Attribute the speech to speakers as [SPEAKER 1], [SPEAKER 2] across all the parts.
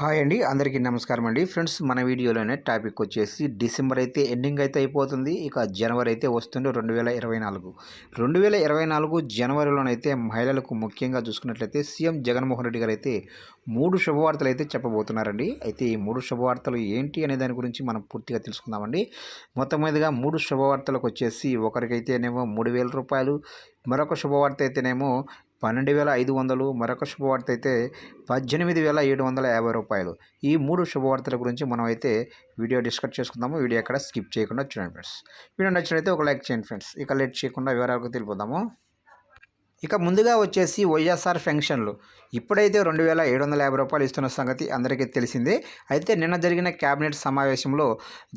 [SPEAKER 1] Hi అండి అందరికీ నమస్కారం అండి. ఫ్రెండ్స్ మన వీడియోలోనే టాపిక్ వచ్చేసి డిసెంబర్ అయితే ఎండింగ్ అయితే అయిపోతుంది. ఇక జనవరి అయితే వస్తుంది రెండు వేల ఇరవై నాలుగు. రెండు వేల ఇరవై నాలుగు జనవరిలోనైతే మహిళలకు ముఖ్యంగా చూసుకున్నట్లయితే సీఎం జగన్మోహన్ రెడ్డి గారు అయితే మూడు శుభవార్తలు అయితే చెప్పబోతున్నారండి. అయితే ఈ మూడు శుభవార్తలు ఏంటి అనే దాని గురించి మనం పూర్తిగా తెలుసుకుందామండి. మొత్తం మీదుగా మూడు శుభవార్తలకు వచ్చేసి ఒకరికైతేనేమో మూడు వేల రూపాయలు మరొక శుభవార్త అయితేనేమో పన్నెండు వేల ఐదు వందలు. మరొక శుభవార్త అయితే పద్దెనిమిది వేల ఏడు వందల యాభై రూపాయలు. ఈ మూడు శుభవార్తల గురించి మనం అయితే వీడియో డిస్కస్ చేసుకుందాము. వీడియో ఎక్కడ స్కిప్ చేయకుండా చూడండి ఫ్రెండ్స్. వీడియో నచ్చినైతే ఒక లైక్ చేయండి ఫ్రెండ్స్. ఇక లేట్ చేయకుండా వివరాలకు తెలిపోదాము ఇక ముందుగా వచ్చేసి వైఎస్ఆర్ పెన్షన్లు ఇప్పుడైతే రెండు వేల ఏడు వందల యాభై రూపాయలు ఇస్తున్న సంగతి అందరికీ తెలిసిందే. అయితే నిన్న జరిగిన కేబినెట్ సమావేశంలో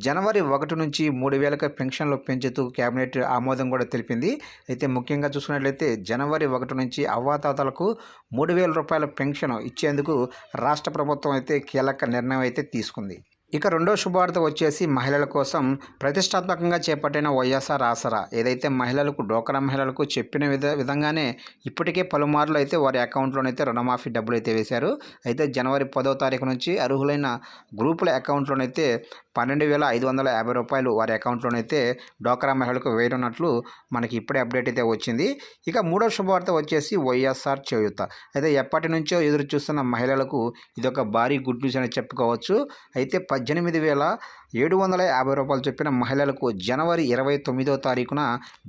[SPEAKER 1] జనవరి ఒకటి నుంచి మూడు వేలకు పెన్షన్లు పెంచుతూ కేబినెట్ ఆమోదం కూడా తెలిపింది. అయితే ముఖ్యంగా చూసుకున్నట్లయితే జనవరి ఒకటి నుంచి అవ్వాతాతలకు మూడు వేల రూపాయల పెన్షన్ ఇచ్చేందుకు రాష్ట్ర ప్రభుత్వం అయితే కీలక నిర్ణయం అయితే తీసుకుంది. ఇక రెండో శుభవార్త వచ్చేసి మహిళల కోసం ప్రతిష్టాత్మకంగా చేపట్టిన వైఎస్ఆర్ ఆసరా. ఏదైతే మహిళలకు డోకరా మహిళలకు చెప్పిన విధ విధంగానే ఇప్పటికే పలుమార్లు అయితే వారి అకౌంట్లోనైతే రుణమాఫీ డబ్బులు అయితే వేశారు. అయితే జనవరి పదో తారీఖు నుంచి అర్హులైన గ్రూపుల అకౌంట్లోనైతే పన్నెండు వేల ఐదు వందల యాభై రూపాయలు వారి అకౌంట్లోనైతే డోకరా మహిళలకు వేయనున్నట్లు మనకి ఇప్పుడే అప్డేట్ అయితే వచ్చింది. ఇక మూడో శుభవార్త వచ్చేసి వైఎస్ఆర్ చేయూత. అయితే ఎప్పటి నుంచో ఎదురు చూస్తున్న మహిళలకు ఇదొక భారీ గుడ్ న్యూస్ అని చెప్పుకోవచ్చు. అయితే పద్దెనిమిది వేల ఏడు వందల యాభై రూపాయలు చెప్పిన మహిళలకు జనవరి ఇరవై తొమ్మిదో తారీఖున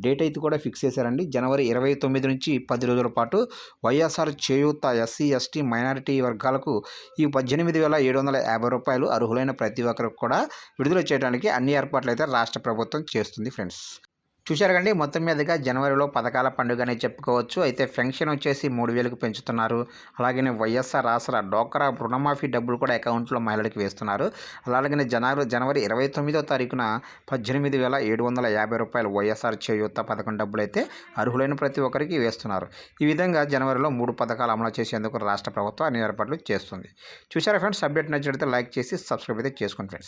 [SPEAKER 1] డేట్ అయితే కూడా ఫిక్స్ చేశారండి. జనవరి ఇరవై తొమ్మిది నుంచి పది రోజుల పాటు YSR Cheyutha SC ST minority వర్గాలకు ఈ పద్దెనిమిది వేల ఏడు వందల యాభై రూపాయలు అర్హులైన ప్రతి ఒక్కరికి కూడా విడుదల చేయడానికి అన్ని ఏర్పాట్లు అయితే రాష్ట్ర ప్రభుత్వం చేస్తుంది ఫ్రెండ్స్. చూశారు కండి మొత్తం మీదుగా జనవరిలో పథకాల పండుగనే చెప్పుకోవచ్చు. అయితే పెన్షన్ వచ్చేసి మూడు వేలకు పెంచుతున్నారు. అలాగే వైఎస్ఆర్ ఆసరా డోకరా రుణమాఫీ డబ్బులు కూడా అకౌంట్లో మహిళలకు వేస్తున్నారు. అలాగే జనవరి జనవరి ఇరవై తొమ్మిదో తారీఖున పద్దెనిమిది వేల ఏడు వందల యాభై రూపాయలు వైఎస్ఆర్ చేయూత పథకం డబ్బులు అయితే అర్హులైన ప్రతి ఒక్కరికి వేస్తున్నారు. ఈ విధంగా జనవరిలో మూడు పథకాలు అమలు చేసేందుకు రాష్ట్ర ప్రభుత్వం అన్ని ఏర్పాట్లు చేస్తుంది. చూసారా ఫ్రెండ్స్ అప్డేట్ నచ్చినట్లయితే లైక్ చేసి సబ్స్క్రైబ్ అయితే చేసుకోండి ఫ్రెండ్స్.